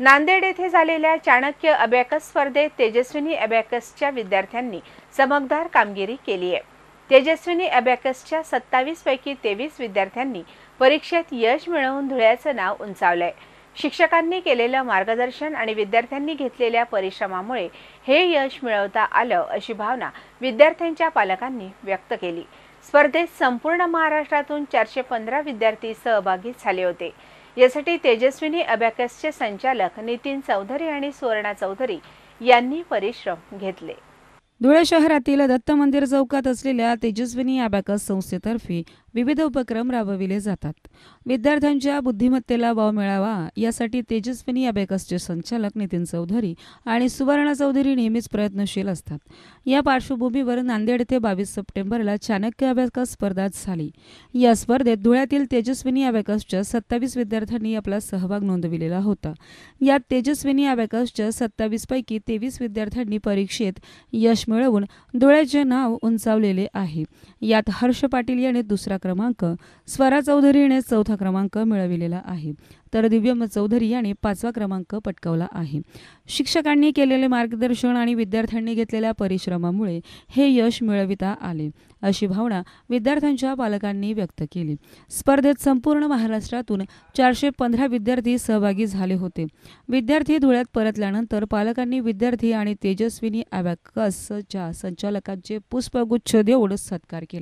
नांदेड येथे झालेल्या चाणक्य अबॅकस स्पर्धेत तेजस्विनी अबॅकसच्या विद्यार्थ्यांनी चमकदार कामगिरी केली आहे. तेजस्विनी अबॅकसच्या सत्तावीस पैकी तेवीस विद्यार्थ्यांनी परीक्षेत यश मिळवून धुळ्याचं नाव उंचावलंय. शिक्षकांनी केलेलं मार्गदर्शन आणि विद्यार्थ्यांनी घेतलेल्या परिश्रमामुळे हे यश मिळवता आलं अशी भावना विद्यार्थ्यांच्या पालकांनी व्यक्त केली. स्पर्धेत संपूर्ण महाराष्ट्रातून चारशे पंधरा विद्यार्थी सहभागी झाले होते. यासाठी तेजस्विनी अबॅकसचे संचालक नितीन चौधरी आणि सुवर्णा चौधरी यांनी परिश्रम घेतले. धुळे शहरातील दत्त मंदिर चौकात असलेल्या तेजस्विनी अबॅकस संस्थेतर्फे विविध उपक्रम राबविले जातात. विद्यार्थ्यांच्या बुद्धिमत्तेला वाव मिळावा यासाठी तेजस्विनी अबेकसचे संचालक नितीन चौधरी आणि सुवर्णा चौधरी नेहमीच प्रयत्नशील असतात. या पार्श्वभूमीवर नांदेड येथे बावीस सप्टेंबरला चाणक्य अबेकस स्पर्धा झाली या स्पर्धेत धुळ्यातील तेजस्विनी अबेकसच्या सत्तावीस विद्यार्थ्यांनी आपला सहभाग नोंदविलेला होता. यात तेजस्विनी अबेकसच्या सत्तावीसपैकी तेवीस विद्यार्थ्यांनी परीक्षेत यश मिळवून धुळ्याचे नाव उंचावलेले आहे. यात हर्ष पाटील याने दुसरा क्रमांक स्वरा चौधरी याने चौथा क्रमांक मिळविलेला आहे. तर दिव्यम चौधरी याने पाचवा क्रमांक पटकावला आहे. शिक्षकांनी केलेले मार्गदर्शन आणि विद्यार्थ्यांनी घेतलेल्या परिश्रमामुळे हे यश मिळविता आले अशी भावना विद्यार्थ्यांच्या पालकांनी व्यक्त केली. स्पर्धेत संपूर्ण महाराष्ट्रातून चारशे पंधरा विद्यार्थी सहभागी झाले होते. विद्यार्थी धुळ्यात परतल्यानंतर पालकांनी विद्यार्थी आणि तेजस्विनी अॅबॅकसच्या संचालकांचे पुष्पगुच्छ देऊन सत्कार केला.